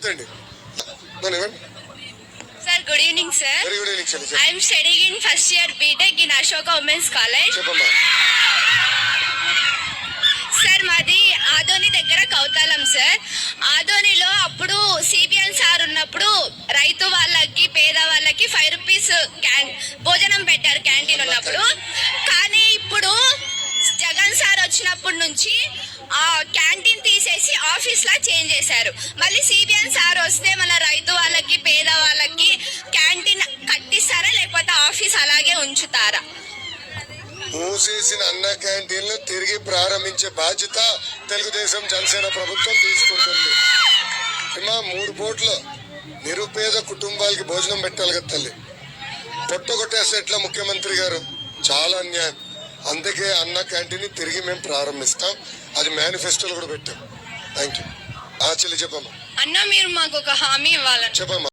ఇవ్వండి sir good evening sir very good evening చెల్లి. I'm studying in first year BTech in Ashoka women's college చెప్పమ్మా. Sir మాది ఆదోని దగ్గర Kowthalam sir ఆదోనిలో అప్పుడు సిబిఎన్ సార్ ఉన్నప్పుడు రైతు వాళ్ళకి పేద వాళ్ళకి ఫైవ్ రూపీస్ క్యాన్ భోజనం పెట్టారు క్యాంటీన్ ఉన్నప్పుడు. కానీ ఇప్పుడు జగన్ సార్ వచ్చినప్పటి నుంచి ఆ క్యాంటీన్ తీసేసి ఆఫీస్ లా చేంజ్ చేశారు. మళ్ళీ సిబిఎన్ సార్ వస్తే మన రైతు వాళ్ళకి పేద వాళ్ళకి క్యాంటీన్ కట్టిస్తారా లేకపోతే ఆఫీస్ అలాగే ఉంచుతారా? మూసేసిన అన్న క్యాంటీన్లు తిరిగి ప్రారంభించే బాధ్యత తెలుగుదేశం జనసేన ప్రభుత్వం తీసుకుంటుంది. ఏమా మూడు పూట్ల. నిరుపేద కుటుంబాలకి భోజనం పెట్టాలి కదా తల్లి. పొట్ట కొట్టేస్తే ఎట్లా ముఖ్యమంత్రి గారు? చాలా అన్యాయం. అందుకే అన్న క్యాంటీన్ తిరిగి మేము ప్రారంభిస్తాం. అది మేనిఫెస్టోలో కూడా పెట్టాం. థ్యాంక్ యూ చెల్లి చెప్పమ్మా. అన్న మీరు మాకు ఒక హామీ ఇవ్వాలని చెప్పమ్మా.